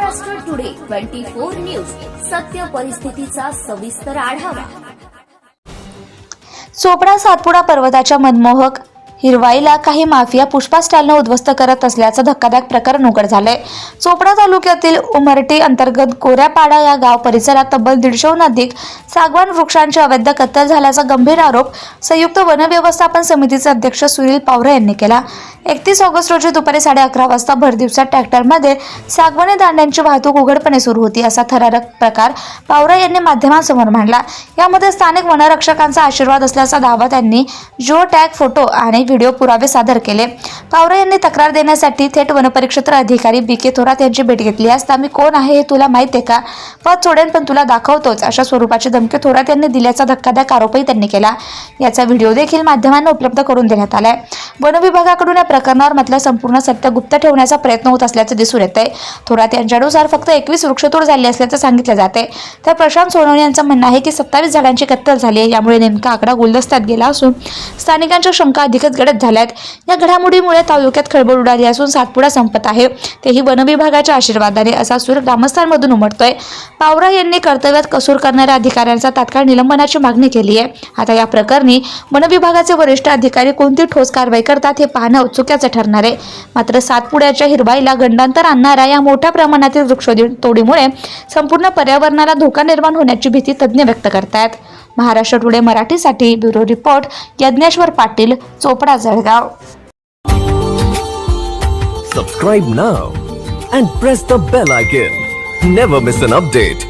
Maharashtra today twenty four news. सत्य परिस्थितीचा सविस्तर आढावा. चोपडा सातपुडा पर्वताच्या मनमोहक हिरवाईला काही माफिया पुष्पा स्टॉलनं उद्ध्वस्त करत असल्याचं धक्कादायक प्रकरण उघड झालंय. चोपडा तालुक्यातील उमरटी अंतर्गत कोऱ्यापाडा या गाव परिसरात तब्बल दीडशेहून अधिक सागवान वृक्षांची अवैध कत्तल झाल्याचा गंभीर आरोप संयुक्त वन व्यवस्थापन समितीचे अध्यक्ष सुनील पावरे यांनी केला. एकतीस ऑगस्ट रोजी दुपारी साडे अकरा वाजता भरदिवसात ट्रॅक्टरमध्ये सागवानी दांड्यांची वाहतूक उघडपणे सुरू होती असा थरारक प्रकार पावरा यांनी माध्यमांसमोर मांडला. यामध्ये स्थानिक वनरक्षकांचा आशीर्वाद असल्याचा दावा त्यांनी जिओ टॅग फोटो आणि व्हिडिओ पुरावे सादर केले. पावरे यांनी तक्रार देण्यासाठी थेट वनपरिक्षेत्र अधिकारी बी के थोरात यांची भेट घेतली. असता मी कोण आहे हे तुला माहिती आहे का? पद सोडेन पण तुला दाखवतोच अशा स्वरूपाची धमकी थोरात यांनी दिल्याचा धक्कादायक आरोपही त्यांनी केला. याचा व्हिडिओ देखील माध्यमांना उपलब्ध करून देण्यात आलाय. वनविभागाकडून या प्रकरणावर म्हटलं संपूर्ण सत्य गुप्त ठेवण्याचा प्रयत्न होत असल्याचं दिसून येत आहे थोरात यांच्यानुसार फक्त एकवीस वृक्षतोड झाली असल्याचं सांगितलं जाते तर प्रशांत सोनवणे यांचं म्हणणं आहे की सत्तावीस झाडांची कत्तल झाली आहे यामुळे नेमका आकडा गुलदस्त्यात गेला असून स्थानिकांच्या शंका अधिकच गडद झाल्या आहेत या घडामोडीमुळे तालुक्यात खळबळ उडाली असून सातपुडा संपत आहे. तेही वनविभागाच्या आशीर्वादाने असा सूर ग्रामस्थांमधून उमटतोय. पावरा यांनी कर्तव्यात कसूर करणाऱ्या अधिकाऱ्यांचा तात्काळ निलंबनाची मागणी केली आहे. आता या प्रकरणी वन विभागाचे वरिष्ठ अधिकारी कोणती ठोस कारवाई करतात हे पाहणं औत्सुक्याचं ठरणार आहे. मात्र सातपुड्याच्या हिरवाईला गंडांतर आणणाऱ्या या मोठ्या प्रमाणातील वृक्षतोडीमुळे संपूर्ण पर्यावरणाला धोका निर्माण होण्याची भीती तज्ज्ञ व्यक्त करतायत. महाराष्ट्र टुडे मराठीसाठी bureau report Yagneshwar Patil Chopda Jalgaon. Subscribe now and press the bell icon never miss an update